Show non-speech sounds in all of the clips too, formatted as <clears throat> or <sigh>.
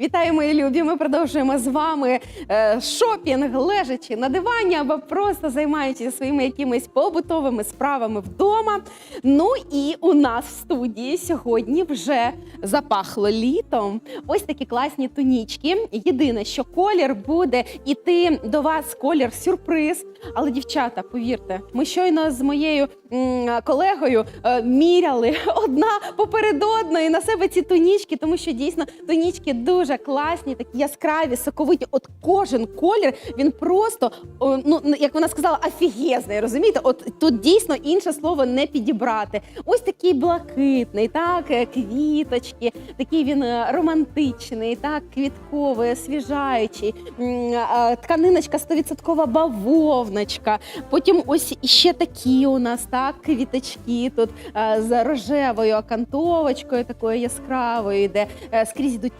Вітаю, мої любі! Ми продовжуємо з вами е, шопінг, лежачи на дивані або просто займаючись своїми якимись побутовими справами вдома. Ну і у нас в студії сьогодні вже запахло літом. Ось такі класні тонічки. Єдине, що колір буде іти до вас колір сюрприз. Але, дівчата, повірте, ми щойно з моєю колегою е, міряли <laughs> одна поперед одної на себе ці тонічки, тому що дійсно тонічки дуже класні, такі яскраві, соковиті. От кожен колір він просто, ну як вона сказала, офігезний. Розумієте? От тут дійсно інше слово не підібрати. Ось такий блакитний, так, е, квіточки, такий він е, романтичний, так, квітковий, освіжаючий. Тканиночка 100% бавовночка. Потім ось іще такі у нас так, квіточки тут е, з рожевою окантовочкою, такою яскравою йде. Е, Скрізь йдуть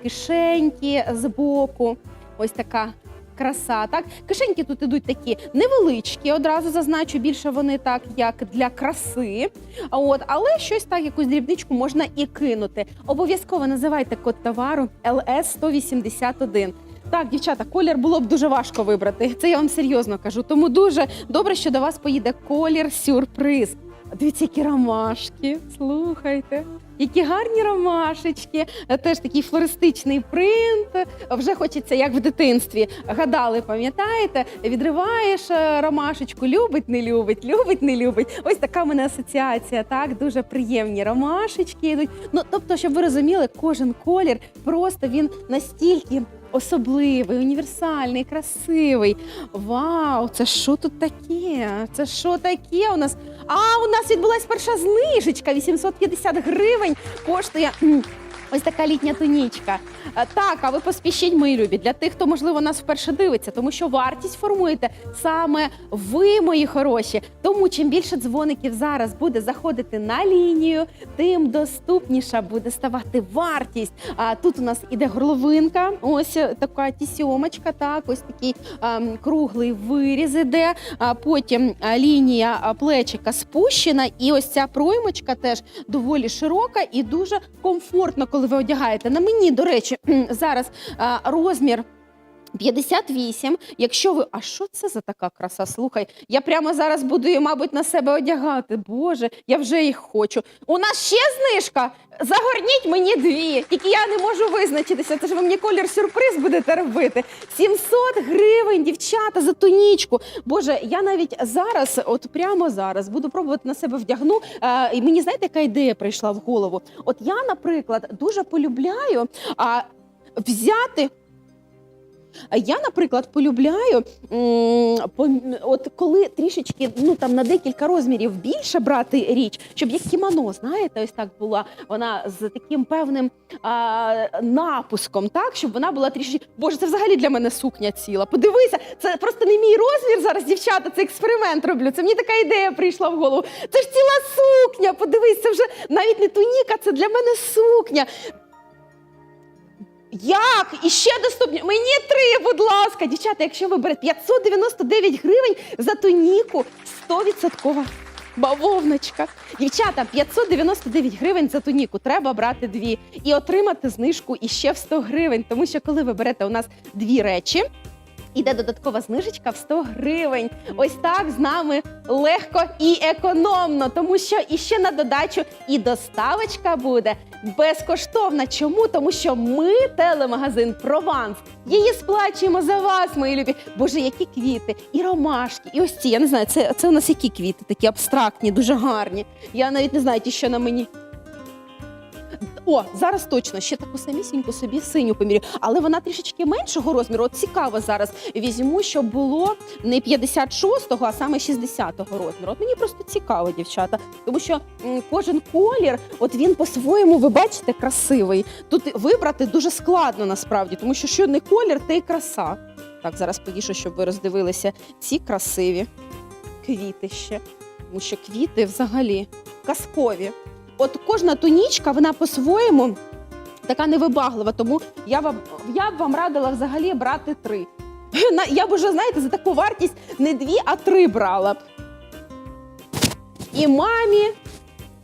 кишеньки боку. Ось така. Краса, так кишеньки тут ідуть такі невеличкі. Одразу зазначу, більше вони так, як для краси. От, але щось так, якусь дрібничку можна і кинути. Обов'язково називайте код товару LS 181. Так, дівчата, колір було б дуже важко вибрати. Це я вам серйозно кажу. Тому дуже добре, що до вас поїде колір сюрприз. Дивіться, які ромашки. Слухайте. Які гарні ромашечки, теж такий флористичний принт. Вже хочеться, як в дитинстві. Гадали, пам'ятаєте? Відриваєш е, ромашечку, любить, не любить, любить, не любить. Ось така в мене асоціація. Так, дуже приємні ромашечки йдуть. Ну, тобто, щоб ви розуміли, кожен колір просто він настільки. Особливий, універсальний, красивий. Вау, це що тут таке? Це що таке у нас? А у нас відбулась перша знижечка. 850 гривень коштує. Ось така літня тонічка. Е, Так, а ви поспішіть, мої любі, для тих, хто можливо нас вперше дивиться, тому що вартість формуєте саме ви, мої хороші. Тому чим більше дзвоників зараз буде заходити на лінію, тим доступніша буде ставати вартість. А тут у нас іде горловинка, ось е, така тісьомочка, так, ось такий ем, круглий виріз іде. А потім а, лінія плечика спущена, і ось ця проймочка теж доволі широка і дуже комфортно, коли ви одягаєте. На мені, до речі, <clears throat> зараз розмір. 58. Якщо ви. А що це за така краса? Слухай, я прямо зараз буду її, мабуть, на себе одягати. Боже, я вже їх хочу. У нас ще знижка. Загорніть мені дві. Тільки я не можу визначитися. Це ж ви мені колір сюрприз будете робити. 700 гривень, дівчата, за тонічку. Боже, я навіть зараз, от прямо зараз, буду пробувати на себе вдягну. Е, і мені знаєте, яка ідея прийшла в голову? От я, наприклад, дуже полюбляю а, взяти. Я, наприклад, полюбляю, от коли трішечки ну там на декілька розмірів більше брати річ, щоб як кімоно, знаєте, ось так була вона з таким певним а, напуском, так щоб вона була трішечки. Боже, це взагалі для мене сукня ціла. Подивися, це просто не мій розмір зараз, дівчата. Це експеримент роблю. Це мені така ідея прийшла в голову. Це ж ціла сукня. Подивись, це вже навіть не туніка, це для мене сукня. Як? І ще доступні. Мені три, будь ласка, дівчата, якщо ви берете 599 гривень за туніку 100% бавовночка. Дівчата, 599 гривень за туніку. Треба брати дві і отримати знижку іще в 100 гривень. Тому що коли ви берете у нас дві речі. Іде додаткова знижечка в 100 гривень. Ось так з нами легко і економно, тому що іще на додачу і доставочка буде безкоштовна. Чому? Тому що ми телемагазин Прованс. Її сплачуємо за вас, мої любі. Боже, які квіти, і ромашки, і ось ці. Я не знаю, це, це у нас які квіти, такі абстрактні, дуже гарні. Я навіть не знаю, ті, що на мені. О, зараз точно ще таку самісіньку собі синю помірю, але вона трішечки меншого розміру. От цікаво зараз візьму, щоб було не 56-го, а саме 60-го розміру. От мені просто цікаво, дівчата, тому що кожен колір, от він по-своєму, ви бачите, красивий. Тут вибрати дуже складно насправді, тому що що не колір, те й краса. Так, зараз повішу, щоб ви роздивилися ці красиві квіти ще. Тому що квіти взагалі казкові. От кожна тонічка, вона по-своєму така невибаглива, тому я вам я б вам радила взагалі брати три. <laughs> Я б уже, знаєте, за таку вартість не дві, а три брала б. І мамі,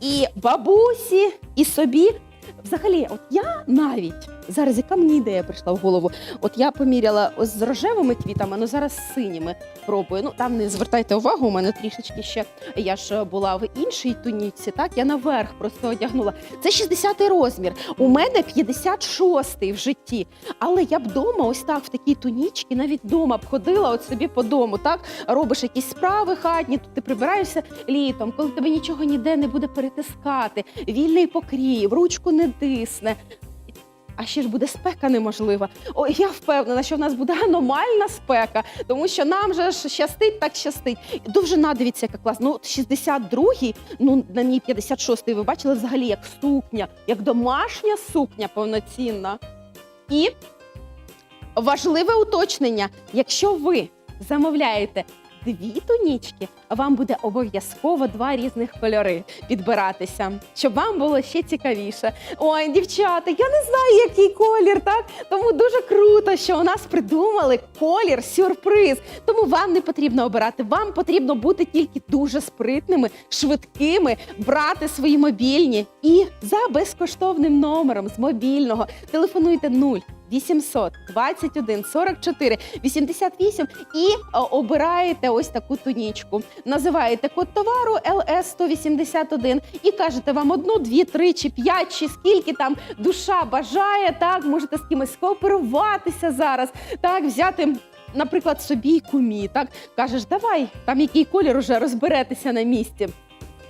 і бабусі, і собі. Взагалі, от я навіть Зараз яка мені ідея прийшла в голову? От я поміряла з рожевими квітами, ну зараз з синіми пробую. Ну там не звертайте увагу, у мене трішечки ще. Я ж була в іншій туніці, так я наверх просто одягнула. Це 60-й розмір. У мене 56-й в житті. Але я б вдома, ось так в такій тунічці, навіть вдома б ходила от собі по дому, так робиш якісь справи хатні, тут ти прибираєшся літом, коли тебе нічого ніде не буде перетискати, вільний покрів, ручку не тисне. А ще ж буде спека неможлива. О, я впевнена, що в нас буде аномальна спека, тому що нам же ж щастить, так щастить. Довжина, дивіться, яка класна. Ну, 62-й, ну на мій 56-й, ви бачили взагалі як сукня, як домашня сукня повноцінна. І важливе уточнення: якщо ви замовляєте дві тунічки, вам буде обов'язково два різних кольори підбиратися, щоб вам було ще цікавіше. Ой, дівчата, я не знаю, який колір, так? Тому дуже круто, що у нас придумали колір сюрприз. Тому вам не потрібно обирати. Вам потрібно бути тільки дуже спритними, швидкими, брати свої мобільні і за безкоштовним номером з мобільного телефонуйте 0 800 21 44 88 і е, обираєте ось таку тунічку. Називаєте код товару ЛС 181 і кажете вам одну, дві, три чи п'ять, чи скільки там душа бажає. Так, можете з кимось скооперуватися зараз, так, взяти. Наприклад, собі й кумі, так кажеш, давай там який колір уже розберетеся на місці.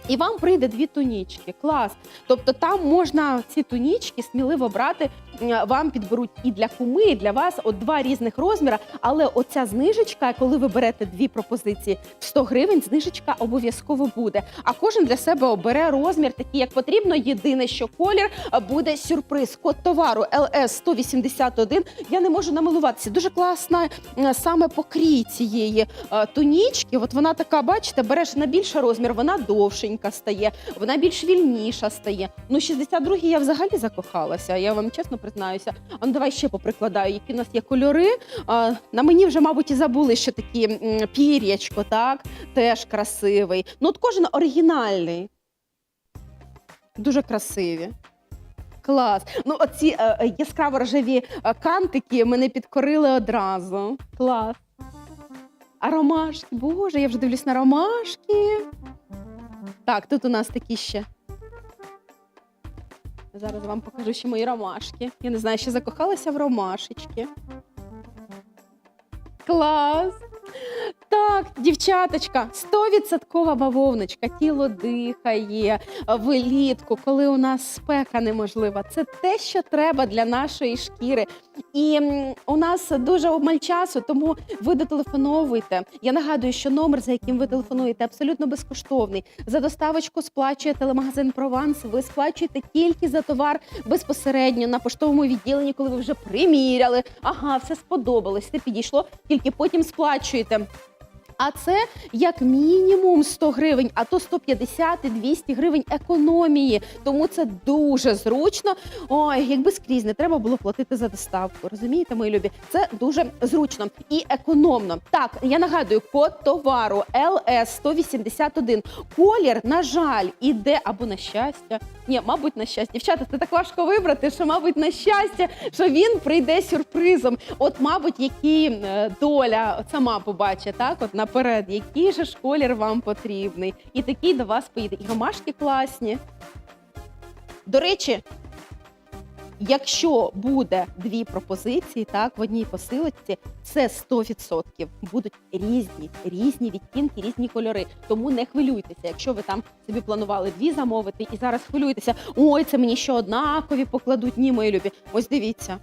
І вам прийде дві тунічки. Клас. Тобто там можна ці тунічки сміливо брати. М, Вам підберуть і для куми, і для вас от два різних розміри. Але оця знижечка, коли ви берете дві пропозиції, в 100 гривень знижечка обов'язково буде. А кожен для себе обере розмір такий, як потрібно. Єдине, що колір буде сюрприз. Код товару LS 181. Я не можу намилуватися. Дуже класна саме покрій цієї е, тунічки. От вона така, бачите, береш на більший розмір, вона довшенька стає, вона більш вільніша стає. Ну, 62-й я взагалі закохалася. Я вам чесно признаюся. А ну давай ще поприкладаю, які в нас є кольори. А, на мені вже, мабуть, і забули, що такі пір'ячко, так теж красивий. Ну, от кожен оригінальний. Дуже красиві. Клас. Ну, оці е, е, яскраво рожеві е, кантики мене підкорили одразу. Клас. А ромашки, боже, я вже дивлюсь на ромашки. Так, тут у нас такі ще. Зараз вам покажу ще мої ромашки. Я не знаю, ще закохалася в ромашечки. Клас! Так, дівчаточка, 100% бавовночка, тіло дихає влітку, коли у нас спека неможлива. Це те, що треба для нашої шкіри. І у нас дуже обмаль часу, тому ви дотелефоновуйте. Я нагадую, що номер, за яким ви телефонуєте, абсолютно безкоштовний. За доставочку сплачує телемагазин Прованс. Ви сплачуєте тільки за товар безпосередньо на поштовому відділенні, коли ви вже приміряли. Ага, все сподобалось, все підійшло, тільки потім сплачуєте. А це як мінімум 100 гривень, а то 150-200 гривень економії. Тому це дуже зручно. Ой, якби скрізь не треба було платити за доставку. Розумієте, мої любі? Це дуже зручно і економно. Так, я нагадую, код товару LS 181. Колір, на жаль, іде або на щастя. Ні, мабуть, на щастя. Дівчата, це так важко вибрати, що, мабуть, на щастя, що він прийде сюрпризом. От, мабуть, який е, доля сама побачить, так, от наперед, який же ж колір вам потрібний. І такий до вас поїде. І ромашки класні. До речі, якщо буде дві пропозиції, так, в одній посилочці, це 100% будуть різні, різні відтінки, різні кольори. Тому не хвилюйтеся, якщо ви там собі планували дві замовити і зараз хвилюєтеся, ой, це мені ще однакові покладуть. Ні, мої любі. Ось дивіться.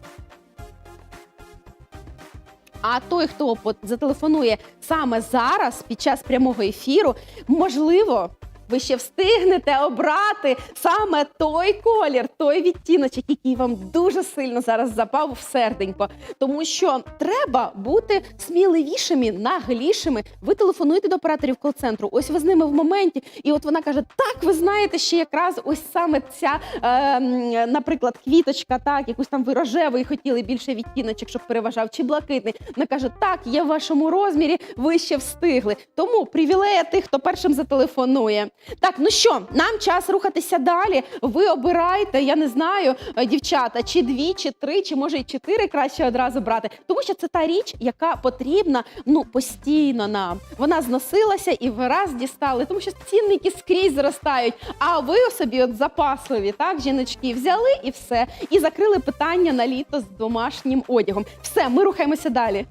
А той, хто зателефонує саме зараз, під час прямого ефіру, можливо, ви ще встигнете обрати саме той колір, той відтіночок, який вам дуже сильно зараз запав в серденько. Тому що треба бути сміливішими, наглішими. Ви телефонуєте до операторів кол-центру. Ось ви з ними в моменті, і от вона каже: Так, ви знаєте, що якраз ось саме ця, е, наприклад, квіточка, так, якусь там ви рожевий хотіли більше відтіночок, щоб переважав, чи блакитний. Вона каже: Так, є в вашому розмірі, ви ще встигли. Тому привілея тих, хто першим зателефонує. Так, ну що, нам час рухатися далі. Ви обираєте, я не знаю, е, дівчата, чи дві, чи три, чи може й чотири краще одразу брати. Тому що це та річ, яка потрібна ну постійно нам. Вона зносилася і ви раз дістали, тому що цінники скрізь зростають. А ви собі от запасливі, так, жіночки, взяли і все, і закрили питання на літо з домашнім одягом. Все, ми рухаємося далі.